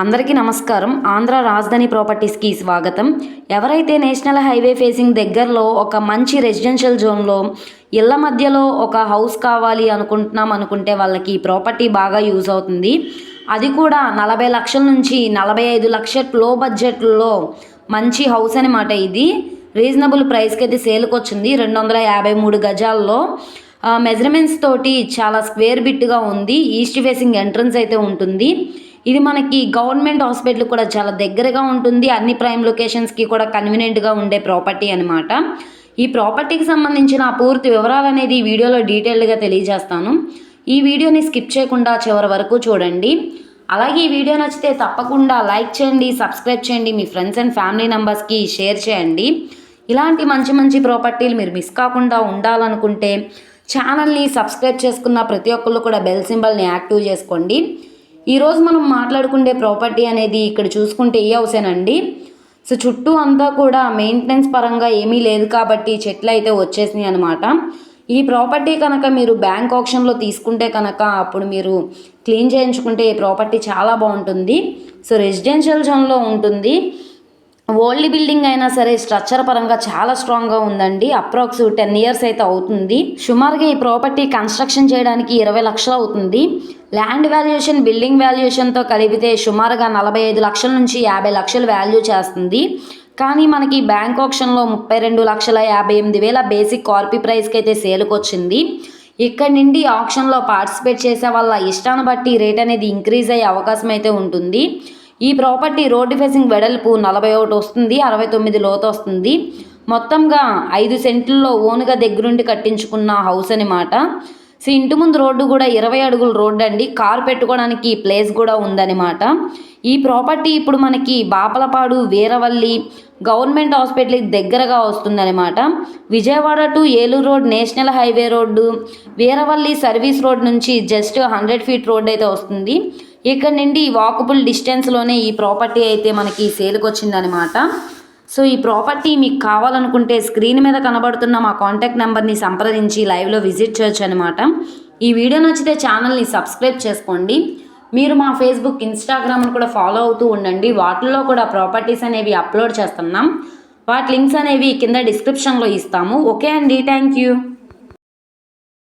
అందరికీ నమస్కారం. ఆంధ్ర రాజధాని ప్రాపర్టీస్కి స్వాగతం. ఎవరైతే నేషనల్ హైవే ఫేసింగ్ దగ్గరలో ఒక మంచి రెసిడెన్షియల్ జోన్లో ఇళ్ళ మధ్యలో ఒక హౌస్ కావాలి అనుకుంటున్నాం అనుకుంటే వాళ్ళకి ఈ ప్రాపర్టీ బాగా యూజ్ అవుతుంది. అది కూడా నలభై లక్షల నుంచి నలభై ఐదు లక్షల లో బడ్జెట్లో మంచి హౌస్ అనమాట ఇది. రీజనబుల్ ప్రైస్కి అయితే సేల్కి వచ్చింది రెండు వందల యాభై మూడు గజాల్లో. మెజర్మెంట్స్ తోటి చాలా స్క్వేర్ బిట్గా ఉంది. ఈస్ట్ ఫేసింగ్ ఎంట్రన్స్ అయితే ఉంటుంది. ఇది మనకి గవర్నమెంట్ హాస్పిటల్ కూడా చాలా దగ్గరగా ఉంటుంది. అన్ని ప్రైమ్ లొకేషన్స్కి కూడా కన్వీనియంట్గా ఉండే ప్రాపర్టీ అనమాట ఈ ప్రాపర్టీకి సంబంధించిన పూర్తి వివరాలు అనేది ఈ వీడియోలో డీటెయిల్డ్గా తెలియజేస్తాను. ఈ వీడియోని స్కిప్ చేయకుండా చివరి వరకు చూడండి. అలాగే ఈ వీడియో నచ్చితే తప్పకుండా లైక్ చేయండి సబ్స్క్రైబ్ చేయండి మీ ఫ్రెండ్స్ అండ్ ఫ్యామిలీ మెంబర్స్కి షేర్ చేయండి. ఇలాంటి మంచి మంచి ప్రాపర్టీలు మీరు మిస్ కాకుండా ఉండాలనుకుంటే ఛానల్ని సబ్స్క్రైబ్ చేసుకున్న ప్రతి ఒక్కళ్ళు కూడా బెల్ సింబల్ని యాక్టివ్ చేసుకోండి. ఈరోజు మనం మాట్లాడుకునే ప్రాపర్టీ అనేది ఇక్కడ చూసుకుంటే ఏ హౌసేనండి సో చుట్టూ అంతా కూడా మెయింటెనెన్స్ పరంగా ఏమీ లేదు కాబట్టి చెట్లు అయితే వచ్చేసినాయి అనమాట ఈ ప్రాపర్టీ కనుక మీరు బ్యాంక్ ఆప్షన్లో తీసుకుంటే కనుక అప్పుడు మీరు క్లీన్ చేయించుకుంటే ఈ ప్రాపర్టీ చాలా బాగుంటుంది. సో రెసిడెన్షియల్ జోన్లో ఉంటుంది. ఓల్డ్ బిల్డింగ్ అయినా సరే స్ట్రక్చర్ పరంగా చాలా స్ట్రాంగ్గా ఉందండి. అప్రాక్స్ టెన్ ఇయర్స్ అయితే అవుతుంది. సుమారుగా ఈ ప్రాపర్టీ కన్స్ట్రక్షన్ చేయడానికి ఇరవై లక్షలు అవుతుంది. ల్యాండ్ వాల్యుయేషన్ బిల్డింగ్ వాల్యుయేషన్తో కలిపితే సుమారుగా నలభై ఐదు లక్షల నుంచి యాభై లక్షలు వాల్యూ చేస్తుంది. కానీ మనకి బ్యాంక్ ఆప్షన్లో ముప్పై రెండు లక్షల యాభై ఎనిమిది వేల బేసిక్ కార్పీ ప్రైస్కి అయితే సేల్కి వచ్చింది. ఇక్కడ నుండి ఆప్షన్లో పార్టిసిపేట్ చేసే వాళ్ళ ఇష్టాన్ని బట్టి రేట్ అనేది ఇంక్రీజ్ అయ్యే అవకాశం అయితే ఉంటుంది. ఈ ప్రాపర్టీ రోడ్డు ఫేసింగ్ వెడల్పు నలభై ఒకటి వస్తుంది అరవై తొమ్మిది లోతు వస్తుంది. మొత్తంగా ఐదు సెంట్లలో ఓనుగా దగ్గరుండి కట్టించుకున్న హౌస్ అనమాట సో ఇంటి ముందు రోడ్డు కూడా ఇరవై అడుగుల రోడ్డు అండి. కారు పెట్టుకోవడానికి ప్లేస్ కూడా ఉందన్నమాట. ఈ ప్రాపర్టీ ఇప్పుడు మనకి బాపలపాడు వీరవల్లి గవర్నమెంట్ హాస్పిటల్కి దగ్గరగా వస్తుందన్నమాట. Vijayawada to Eluru road national highway road Veeravalli service road నుంచి జస్ట్ హండ్రెడ్ ఫీట్ రోడ్ అయితే వస్తుంది. ఇక్కడ నుండి వాకబుల్ డిస్టెన్స్లోనే ఈ ప్రాపర్టీ అయితే మనకి సేల్కి వచ్చిందనమాట సో ఈ ప్రాపర్టీ మీకు కావాలనుకుంటే స్క్రీన్ మీద కనబడుతున్న మా కాంటాక్ట్ నెంబర్ని సంప్రదించి లైవ్లో విజిట్ చేయొచ్చు అనమాట ఈ వీడియో నచ్చితే ఛానల్ని సబ్స్క్రైబ్ చేసుకోండి. మీరు మా ఫేస్బుక్ ఇన్స్టాగ్రామ్ను కూడా ఫాలో అవుతూ ఉండండి. వాటిల్లో కూడా ప్రాపర్టీస్ అనేవి అప్లోడ్ చేస్తున్నాం. వాటి లింక్స్ అనేవి కింద డిస్క్రిప్షన్లో ఇస్తాము. ఓకే అండి. Thank you